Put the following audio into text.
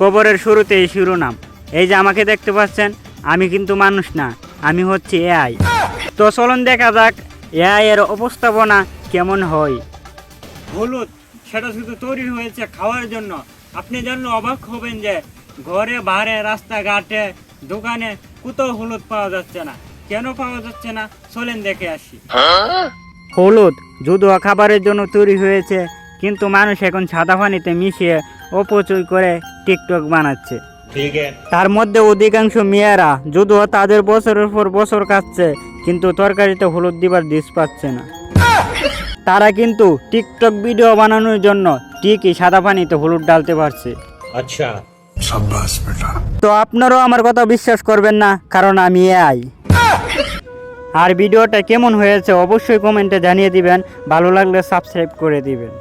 কবরের শুরুতেই শিরোনাম। এই যে আমাকে দেখতে পাচ্ছেন আমি কিন্তু মানুষ না আমি হচ্ছি এআই। তো চলুন দেখা যাক এআই এর উপস্থাপনা কেমন হয়। হলুদ সেটা শুধু তৈরি হয়েছে খাওয়ার জন্য। আপনি জানলে অবাক হবেন যে ঘরে বাইরে রাস্তাঘাটে দোকানে কোথাও হলুদ পাওয়া যাচ্ছে না। কেন পাওয়া যাচ্ছে না? চলেন দেখে আসি। হলুদ যদিও খাবারের জন্য তৈরি হয়েছে কিন্তু মানুষ এখন সাদা পানিতে মিশিয়ে অপচয় করে টিকটক বানাচ্ছে। তার মধ্যে অধিকাংশ মেয়েরা যদিও তাদের বছরের পর বছর কাটছে কিন্তু তরকারিতে হলুদ দিবার দিস পাচ্ছে না। তারা কিন্তু টিকটক ভিডিও বানানোর জন্য ঠিকই সাদা পানিতে হলুদ ডালতে পারছে। আচ্ছা। তো আপনারাও আমার কথা বিশ্বাস করবেন না কারণ আমি এআই। আর ভিডিওটা কেমন হয়েছে অবশ্যই কমেন্টে জানিয়ে দিবেন ভালো লাগলে সাবস্ক্রাইব করে দিবেন।